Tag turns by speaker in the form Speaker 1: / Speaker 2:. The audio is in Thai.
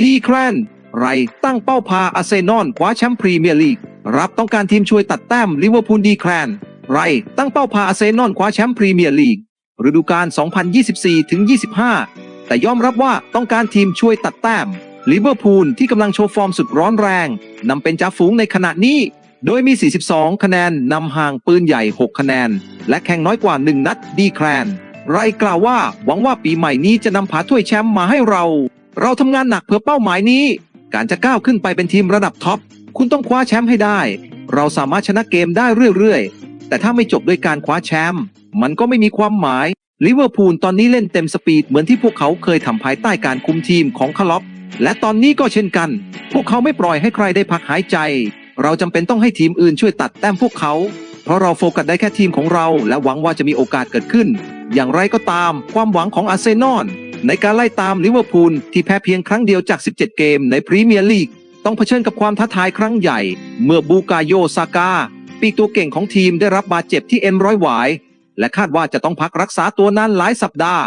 Speaker 1: ดีแคลนไรตั้งเป้าพาอาร์เซนอลคว้าแชมป์พรีเมียร์ลีก รับต้องการทีมช่วยตัดแต้มลิเวอร์พูลดีแคลนไรตั้งเป้าพาอาร์เซนอลคว้าแชมป์พรีเมียร์ลีกฤดูกาล 2024-25 แต่ยอมรับว่าต้องการทีมช่วยตัดแต้มลิเวอร์พูลที่กำลังโชว์ฟอร์มสุดร้อนแรงนำเป็นจ่าฝูงในขณะนี้ โดยมี 42 คะแนนนำห่างปืนใหญ่ 6 คะแนน และแข่งน้อยกว่า 1 นัดดีแคลนไรกล่าวว่าหวังว่าปีใหม่นี้จะนำผาถ้วยแชมป์มาให้เรา เราทำงานหนักเพื่อเป้าหมายนี้ การจะก้าวขึ้นไปเป็นทีมระดับท็อป คุณต้องคว้าแชมป์ให้ได้ เราสามารถชนะเกมได้เรื่อยๆ แต่ถ้าไม่จบด้วยการคว้าแชมป์มันก็ไม่มีความหมายลิเวอร์พูลตอนนี้เล่นเต็มสปีดเหมือนที่พวกเขาเคยทำภายใต้การคุมทีมของคลอปและตอนนี้ก็เช่นกัน พวกเขาไม่ปล่อยให้ใครได้พักหายใจ เราจำเป็นต้องให้ทีมอื่นช่วยตัดแต้มพวกเขา เพราะเราโฟกัสได้แค่ทีมของเรา และหวังว่าจะมีโอกาสเกิดขึ้น อย่างไรก็ตาม ความหวังของอาร์เซนอล ในการไล่ตามลิเวอร์พูลที่แพ้เพียงครั้งเดียวจาก 17 เกมในพรีเมียร์ลีก ต้องเผชิญกับความท้าทายครั้งใหญ่ เมื่อบูกาโยซากาปีกตัวเก่งของทีมได้รับบาดเจ็บที่เอ็นร้อยหวาย และคาดว่าจะต้องพักรักษาตัวนานหลายสัปดาห์